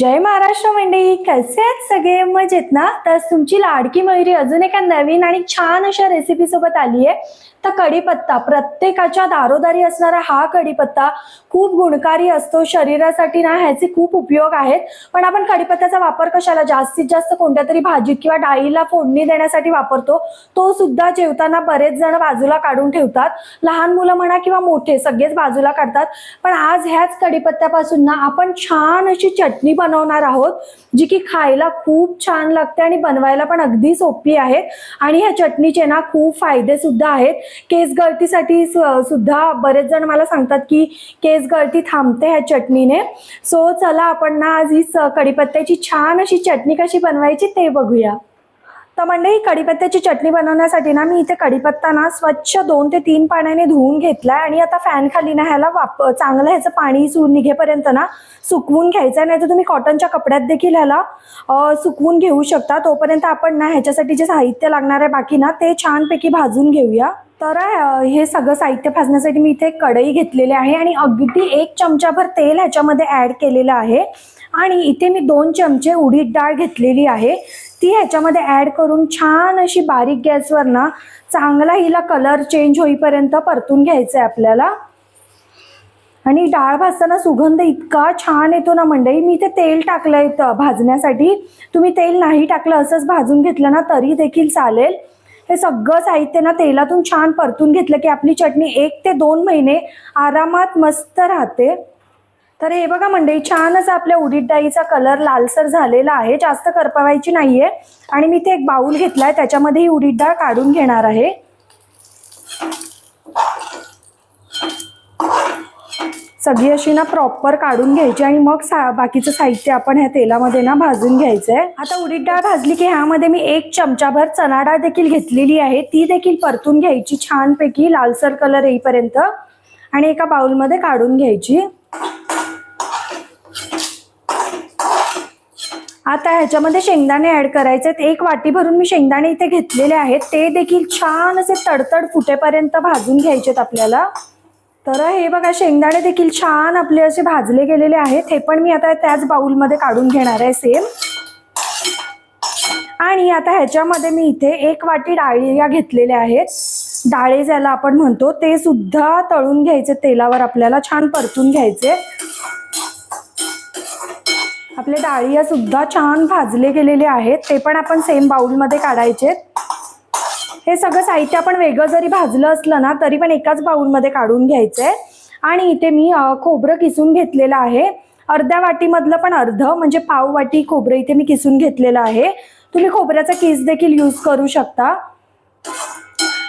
जय महाराष्ट्र मंडळी. कसे आहेत सगळे? मजेत ना? तर तुमची लाडकी मयुरी अजून एका नवीन आणि छान अशा रेसिपी सोबत आली आहे तर कढीपत्ता प्रत्येकाच्या दारोदारी असणारा हा कढीपत्ता खूप गुणकारी असतो शरीरासाठी ना ह्याचे खूप उपयोग आहेत. पण आपण कढीपत्त्याचा वापर कशाला? जास्तीत जास्त कोणत्या तरी भाजीत किंवा डाळीला फोडणी देण्यासाठी वापरतो. तो सुद्धा जेवताना बरेच जण बाजूला काढून ठेवतात. लहान मुलं म्हणा किंवा मोठे सगळेच बाजूला काढतात. पण आज ह्याच कढीपत्त्यापासून ना आपण छान अशी चटणी बनवणार आहोत जी की खायला खूप छान लागते आणि बनवायला पण अगदी सोपी आहे. आणि ह्या चटणीचे ना खूप फायदे सुद्धा आहेत. केस गळतीसाठी सु- सुद्धा बरेच जण मला सांगतात की केस गळती थांबते ह्या चटणीने. सो चला आपण ना आज ही स- कढीपत्त्याची छान अशी चटणी कशी बनवायची ते बघूया. तर मंडळी कढीपत्त्याची चटणी बनवण्यासाठी ना मी इथे कढीपत्ता ना स्वच्छ दोन ते तीन पाण्याने धुवून घेतलाय आणि आता फॅन खाली ना ह्याला वाप चांगलं ह्याचं पाणी सु निघेपर्यंत ना सुकवून घ्यायचं नाही तर तुम्ही कॉटनच्या कपड्यात देखील ह्याला सुकवून घेऊ शकता. तोपर्यंत आपण ना ह्याच्यासाठी जे साहित्य लागणार आहे बाकी ना ते छानपैकी भाजून घेऊया. तर हे सगळं साहित्य भाजण्यासाठी मी इथे कढई घेतलेली आहे आणि अगदी एक चमचाभर तेल ह्याच्यामध्ये ॲड केलेलं आहे. आणि इथे मी दोन चमचे उडीद डाळ घेतलेली आहे. ती ह्याच्यामध्ये ॲड करून छान अशी बारीक गॅसवर ना चांगला हिला कलर चेंज होईपर्यंत परतून घ्यायचं आहे आपल्याला. आणि डाळ भाजताना सुगंध इतका छान येतो ना मंडळी. मी इथे तेल टाकलं त- भाजण्यासाठी. तुम्ही तेल नाही टाकलं असंच भाजून घेतलं ना तरी देखील चालेल. हे सगळं साहित्य ना तेलातून छान परतून घेतलं की आपली चटणी एक ते दोन महिने आरामात मस्त राहते. तर हे बघा मंडळी छानच आपल्या उडीद डाळीचा कलर लालसर झालेला आहे. जास्त करपवायची नाहीये. आणि मी ते एक बाऊल घेतलाय त्याच्यामध्ये ही उडीद डाळ काढून घेणार आहे. सगळी अशी ना प्रॉपर काढून घ्यायची आणि मग सा बाकीचं साहित्य आपण ह्या तेलामध्ये ना भाजून घ्यायचं आहे आता उडीद डाळ भाजली की ह्यामध्ये मी एक चमचाभर चणा डाळ देखील घेतलेली आहे. ती देखील परतून घ्यायची छानपैकी लालसर कलर येईपर्यंत. आणि एका बाउलमध्ये काढून घ्यायची. आता ह्याच्यामध्ये शेंगदाणे ऍड करायचे आहेत. एक वाटी भरून मी शेंगदाणे इथे घेतलेले आहेत. ते देखील छान असे तडतड फुटेपर्यंत भाजून घ्यायचेत आपल्याला. तर हे बघा शेंगदाणे देखील छान आपले असे भाजले गेलेले आहेत. हे पण मी आता त्याच बाउलमध्ये काढून घेणार आहे सेम आणि आता ह्याच्यामध्ये मी इथे एक वाटी डाळिया घेतलेल्या आहेत. डाळे ज्याला आपण म्हणतो ते सुद्धा तळून घ्यायचे तेलावर आपल्याला छान परतून घ्यायचे. आपले डाळिया सुद्धा छान भाजले गेलेले आहेत. ते पण आपण सेम बाउलमध्ये काढायचे हे सगळं साहित्य आपण वेगळं जरी भाजलं असलं ना तरी पण एकाच बाऊलमध्ये काढून घ्यायचंय. आणि इथे मी खोबरं किसून घेतलेलं आहे. अर्ध्या वाटीमधलं पण अर्ध म्हणजे पाव वाटी खोबरं इथे मी किसून घेतलेलं आहे. तुम्ही खोबऱ्याचा किस देखील यूज करू शकता.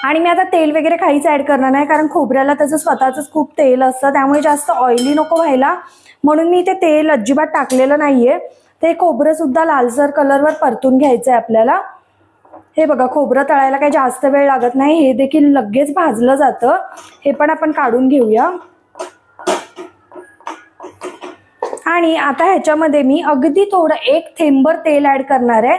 आणि मी आता तेल वगैरे काहीच ॲड करणार नाही कारण खोबऱ्याला त्याचं स्वतःच खूप तेल असतं. त्यामुळे जास्त ऑइली नको व्हायला. म्हणून मी इथे तेल अजिबात टाकलेलं नाहीये. ते खोबरंसुद्धा लालसर कलरवर परतून घ्यायचं आहे आपल्याला. हे बघा खोबरं तळायला काही जास्त वेळ लागत नाही. हे देखील लगेच भाजलं जातं. हे पण आपण काढून घेऊया. आणि आता ह्याच्यामध्ये मी अगदी थोडं एक थेंबर तेल ॲड करणार आहे.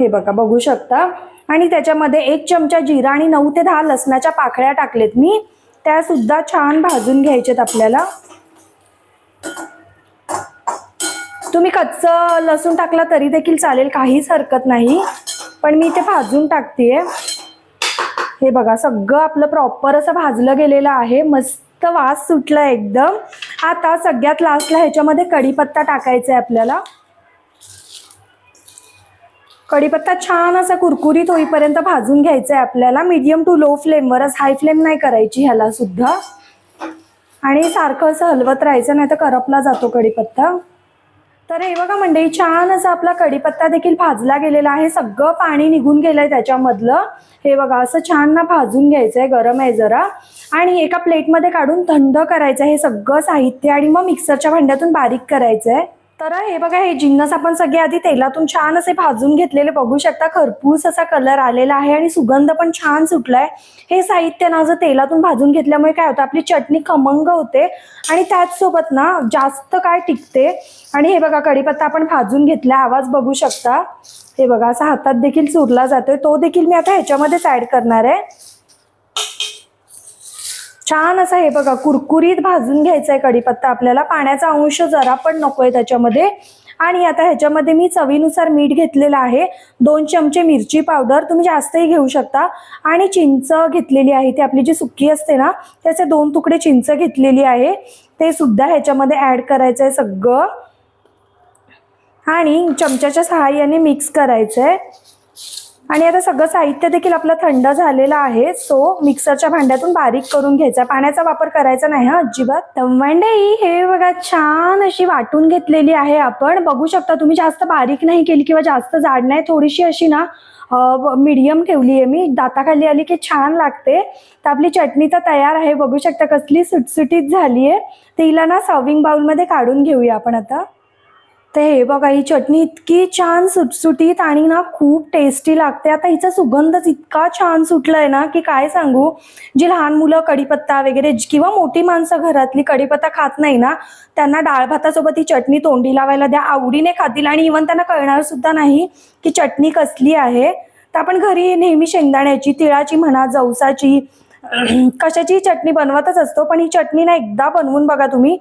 हे बघा बघू शकता. आणि त्याच्यामध्ये एक चमचा जिरा आणि नऊ ते दहा लसणाच्या पाकळ्या टाकलेत मी. त्या सुद्धा छान भाजून घ्यायच्यात आपल्याला. तुम्ही कच्चं लसूण टाकला तरी देखील चालेल काहीच हरकत नाही. पण मी ते भाजून टाकतेय. हे बघा सगळं आपलं प्रॉपर असं भाजलं गेलेलं आहे. मस्त वास सुटला एकदम. आता सगळ्यात लास्टला ह्याच्यामध्ये कढीपत्ता टाकायचा आहे आपल्याला. कढीपत्ता छान असा कुरकुरीत होईपर्यंत भाजून घ्यायचा आहे आपल्याला मीडियम टू लो फ्लेमवरच हाय फ्लेम नाही करायची ह्याला सुद्धा. आणि सारखं असं हलवत राहायचं नाही तर करपला जातो कढीपत्ता. तर हे बघा मंडळी छान असा आपला कढीपत्ता देखील भाजला गेलेला आहे. सगळं पाणी निघून गेलंय त्याच्यामधलं. हे बघा असं छान ना भाजून घ्यायचंय गरम आहे जरा. आणि एका प्लेटमध्ये काढून थंड करायचं हे सगळं साहित्य आणि मग मिक्सरच्या भांड्यातून बारीक करायचंय. तर हे बघा हे जिन्नस आपण सगळे आधी तेलातून छान असे भाजून घेतलेले बघू शकता. खरपूस असा कलर आलेला आहे आणि सुगंध पण छान सुटलाय. हे साहित्य ना जर तेलातून भाजून घेतल्यामुळे काय होतं आपली चटणी खमंग होते आणि त्याचसोबत ना जास्त काय टिकते. आणि हे बघा कढीपत्ता आपण भाजून घेतला आवाज बघू शकता. हे बघा असा हातात देखील चुरला जातोय. तो देखील मी आता ह्याच्यामध्येच ऍड करणार आहे. छान असं हे बघा कुरकुरीत भाजून घ्यायचा आहे कढीपत्ता. आपल्याला पाण्याचा अंश जरा पण नकोय त्याच्यामध्ये. आणि आता ह्याच्यामध्ये मी चवीनुसार मीठ घेतलेलं आहे. दोन चमचे मिरची पावडर तुम्ही जास्तही घेऊ शकता. आणि चिंच घेतलेली आहे. ती आपली जी सुकी असते ना त्याचे दोन तुकडे चिंच घेतलेली आहे. ते सुद्धा ह्याच्यामध्ये ऍड करायचं आहे सगळं. आणि चमच्याच्या सहाय्याने मिक्स करायचं आहे आणि आता सगळं साहित्य देखील आपलं थंड झालेलं आहे सो मिक्सरच्या भांड्यातून बारीक करून घ्यायचा पाण्याचा वापर करायचा नाही हा अजिबात. तर मंडई हे बघा छान अशी वाटून घेतलेली आहे आपण. बघू शकता तुम्ही जास्त बारीक नाही केली किंवा जास्त जाड नाही थोडीशी अशी ना मीडियम ठेवली आहे मी. दाताखाली आली की छान लागते. तर आपली चटणी तर तयार आहे. बघू शकता कसली सुटसुटीत झाली आहे तिला हिला ना सर्विंग बाउलमध्ये काढून घेऊया आपण आता. तर हे बघा ही चटणी इतकी छान सुटसुटीत आणि ना खूप टेस्टी लागते. आता हिचा सुगंधच इतका छान सुटलाय ना की काय सांगू? जी लहान मुलं कढीपत्ता वगैरे किंवा मोठी माणसं घरातली कढीपत्ता खात नाही ना त्यांना डाळ भातासोबत ही चटणी तोंडी लावायला द्या. आवडीने खातील आणि इवन त्यांना कळणार सुद्धा नाही की चटणी कसली आहे. तर आपण घरी नेहमी शेंगदाण्याची तिळाची म्हणा जवसाची कशाची चटणी बनवतच असतो. पण ही चटणी ना एकदा बनवून बघा तुम्ही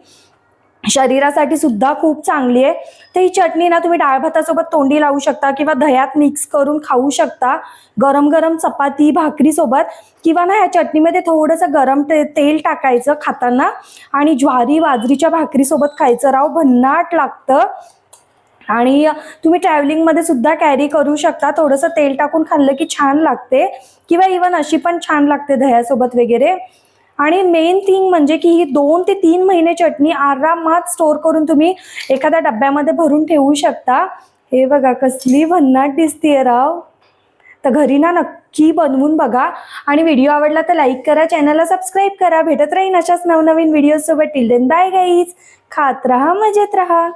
शरीरासाठी सुद्धा खूप चांगली आहे. तर ही चटणी ना तुम्ही डाळ भातासोबत तोंडी लावू शकता किंवा दह्यात मिक्स करून खाऊ शकता. गरम गरम चपाती भाकरीसोबत किंवा ना ह्या चटणीमध्ये थोडंसं गरम ते तेल टाकायचं खाताना आणि ज्वारी बाजरीच्या भाकरीसोबत खायचं. राव भन्नाट लागतं. आणि तुम्ही ट्रॅव्हलिंगमध्ये सुद्धा कॅरी करू शकता. थोडंसं तेल टाकून खाल्लं की छान लागते. किंवा इवन अशी पण छान लागते दह्यासोबत वगैरे. आणि मेन थिंग म्हणजे की ही दोन ते तीन महिने चटणी आरामात स्टोअर करून तुम्ही एखाद्या डब्यामध्ये भरून ठेवू शकता. हे बघा कसली भन्नाट दिसतीये राव. तर घरी ना नक्की बनवून बघा. आणि व्हिडिओ आवडला तर लाईक करा चॅनलला सबस्क्राईब करा. भेटत राहीन अशाच नवनवीन व्हिडिओसोबत टिल देन बाय गाईज खात राहा मजेत राहा.